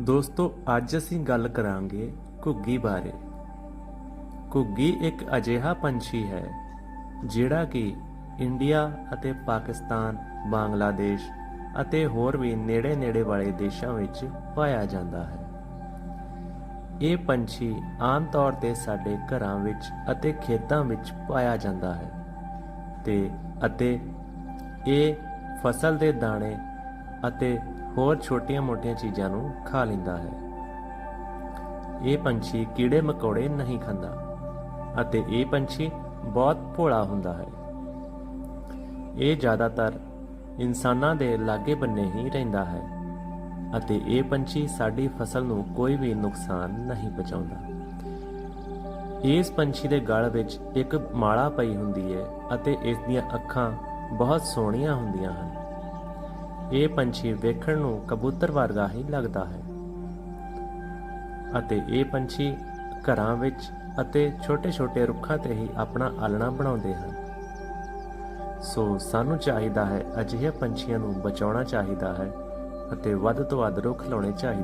ਦੋਸਤੋ, ਅੱਜ ਅਸੀਂ ਗੱਲ ਕਰਾਂਗੇ ਘੁੱਗੀ ਬਾਰੇ। ਘੁੱਗੀ ਇੱਕ ਅਜਿਹਾ ਪੰਛੀ ਹੈ, ਜਿਹੜਾ ਕਿ ਇੰਡੀਆ ਅਤੇ ਪਾਕਿਸਤਾਨ, ਬੰਗਲਾਦੇਸ਼ ਅਤੇ ਹੋਰ ਵੀ ਨੇੜੇ-ਨੇੜੇ ਵਾਲੇ ਦੇਸ਼ਾਂ ਵਿੱਚ ਪਾਇਆ ਜਾਂਦਾ ਹੈ। ਇਹ ਪੰਛੀ ਆਮ ਤੌਰ ਤੇ ਸਾਡੇ ਘਰਾਂ ਵਿੱਚ ਅਤੇ ਖੇਤਾਂ ਵਿੱਚ ਪਾਇਆ ਜਾਂਦਾ ਹੈ ਤੇ ਅਤੇ ਇਹ ਫਸਲ ਦੇ ਦਾਣੇ ਅਤੇ ਹੋਰ ਛੋਟੀਆਂ-ਮੋਟੀਆਂ ਚੀਜ਼ਾਂ ਨੂੰ ਖਾ ਲੈਂਦਾ ਹੈ। ਇਹ ਪੰਛੀ ਕੀੜੇ ਮਕੌੜੇ ਨਹੀਂ ਖਾਂਦਾ ਅਤੇ ਇਹ ਪੰਛੀ ਬਹੁਤ ਭੋਲਾ ਹੁੰਦਾ ਹੈ। ਇਹ ਜ਼ਿਆਦਾਤਰ ਇਨਸਾਨਾਂ ਦੇ ਲਾਗੇ ਬੰਨੇ ਹੀ ਰਹਿੰਦਾ ਹੈ ਅਤੇ ਇਹ ਪੰਛੀ ਸਾਡੀ ਫਸਲ ਨੂੰ ਕੋਈ ਵੀ ਨੁਕਸਾਨ ਨਹੀਂ ਪਹੁੰਚਾਉਂਦਾ। ਇਸ ਪੰਛੀ ਦੇ ਗਲ ਵਿੱਚ ਇੱਕ ਮਾਲਾ ਪਈ ਹੁੰਦੀ ਹੈ ਅਤੇ ਇਸ ਦੀਆਂ ਅੱਖਾਂ ਬਹੁਤ ਸੋਹਣੀਆਂ ਹੁੰਦੀਆਂ ਹਨ। ਇਹ ਪੰਛੀ ਵੇਖਣ ਨੂੰ ਕਬੂਤਰ ਵਰਗਾ ਹੀ ਲੱਗਦਾ ਹੈ। ਅਤੇ ਇਹ ਪੰਛੀ ਘਰਾਂ ਵਿੱਚ ਅਤੇ ਛੋਟੇ-ਛੋਟੇ ਰੁੱਖਾਂ ਤੇ ਹੀ ਆਪਣਾ ਆਲਣਾ ਬਣਾਉਂਦੇ ਹਨ। ਸੋ ਸਾਨੂੰ ਚਾਹੀਦਾ ਹੈ ਅਜਿਹੇ ਪੰਛੀਆਂ ਨੂੰ ਬਚਾਉਣਾ ਚਾਹੀਦਾ ਹੈ ਅਤੇ ਵੱਧ ਤੋਂ ਵੱਧ ਰੁੱਖ ਲਾਉਣੇ ਚਾਹੀਦੇ